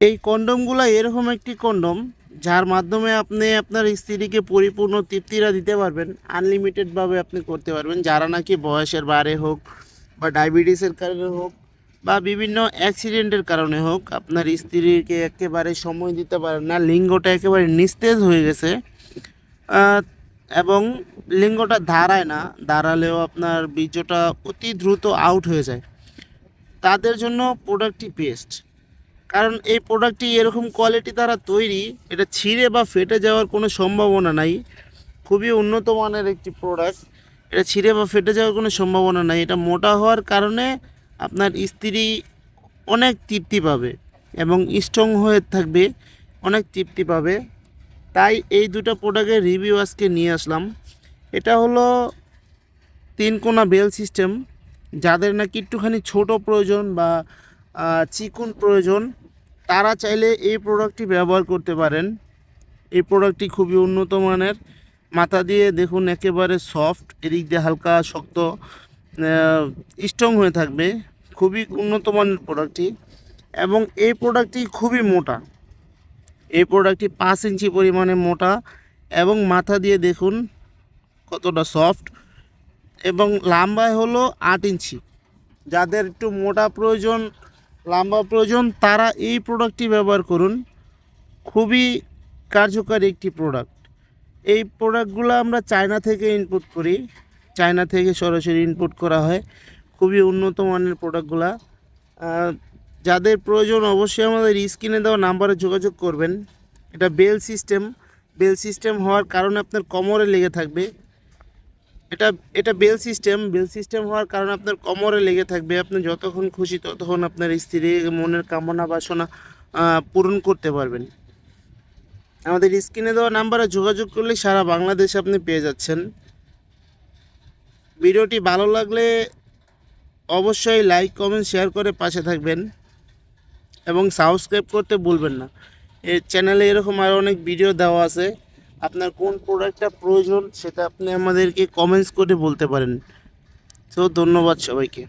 এই কন্ডমগুলো এরকম একটি কন্ডম, যার মাধ্যমে আপনি আপনার স্ত্রীকে পরিপূর্ণ তৃপ্তিরা দিতে পারবেন আনলিমিটেডভাবে আপনি করতে পারবেন, যারা নাকি বয়সের বারে হোক বা ডায়াবেটিসের কারণে হোক বা বিভিন্ন অ্যাক্সিডেন্টের কারণে হোক, আপনার স্ত্রীকে একেবারে সময় দিতে পারেন না, লিঙ্গটা একেবারে নিস্তেজ হয়ে গেছে এবং লিঙ্গটা দাঁড়ায় না, দাঁড়ালেও আপনার বীর্যটা অতি দ্রুত আউট হয়ে যায়। তাদের জন্য প্রোডাক্টটি বেস্ট কারণ এই প্রোডাক্টটি এরকম কোয়ালিটি দ্বারা তৈরি, এটা ছিঁড়ে বা ফেটে যাওয়ার কোনো সম্ভাবনা নাই। খুবই উন্নত মানের একটি প্রোডাক্ট এটা ছিঁড়ে বা ফেটে যাওয়ার কোনো সম্ভাবনা নাই। এটা মোটা হওয়ার কারণে আপনার স্ত্রী অনেক তৃপ্তি পাবে এবং স্ট্রং হয়ে থাকবে, অনেক তৃপ্তি পাবে। তাই এই দুটো প্রোডাক্টের রিভিউ আজকে নিয়ে আসলাম। এটা হলো তিন কোনা বেল সিস্টেম যাদের নাকি একটুখানি ছোট প্রয়োজন বা চিকন প্রয়োজন তারা চাইলে এই প্রোডাক্টটি ব্যবহার করতে পারেন। এই প্রোডাক্টটি খুবই উন্নত মানের। মাথা দিয়ে দেখুন একেবারে সফট এদিক দিয়ে হালকা শক্ত স্ট্রং হয়ে থাকবে। খুবই উন্নত মানের প্রোডাক্টটি এবং এই প্রোডাক্টটি খুবই মোটা। এই প্রোডাক্টটি পাঁচ ইঞ্চি পরিমাণে মোটা এবং মাথা দিয়ে দেখুন কতটা সফট এবং লম্বায় হলো আট ইঞ্চি। যাদের একটু মোটা প্রয়োজন লম্বা প্রয়োজন, তারা এই প্রোডাক্টটি ব্যবহার করুন। খুবই কার্যকারী একটি প্রোডাক্ট এই প্রোডাক্টগুলো আমরা চায়না থেকে ইনপুট করি। চায়না থেকে সরাসরি ইনপুট করা হয়। খুবই উন্নত মানের প্রোডাক্টগুলা যাদের প্রয়োজন অবশ্যই আমাদের স্ক্রিনে দেওয়া নাম্বারে যোগাযোগ করবেন। এটা বেল সিস্টেম বেল সিস্টেম হওয়ার কারণে আপনার কোমরে লেগে থাকবে। এটা এটা বেল সিস্টেম বেল সিস্টেম হওয়ার কারণে আপনার কোমরে লেগে থাকবে। আপনি যতক্ষণ খুশি ততক্ষণ আপনার স্ত্রীর মনের কামনা বাসনা পূরণ করতে পারবেন। আমাদের স্ক্রিনে দেওয়া নাম্বারে যোগাযোগ করলে সারা বাংলাদেশে আপনি পেয়ে যাচ্ছেন। ভিডিওটি ভালো লাগলে অবশ্যই লাইক, কমেন্ট, শেয়ার করে পাশে থাকবেন এবং সাবস্ক্রাইব করতে ভুলবেন না। এই চ্যানেলে এরকম আরও অনেক ভিডিও দেওয়া আছে। আপনার কোন প্রোডাক্টটা প্রয়োজন সেটা আপনি আমাদেরকে কমেন্টস করে বলতে পারেন। তো ধন্যবাদ সবাইকে।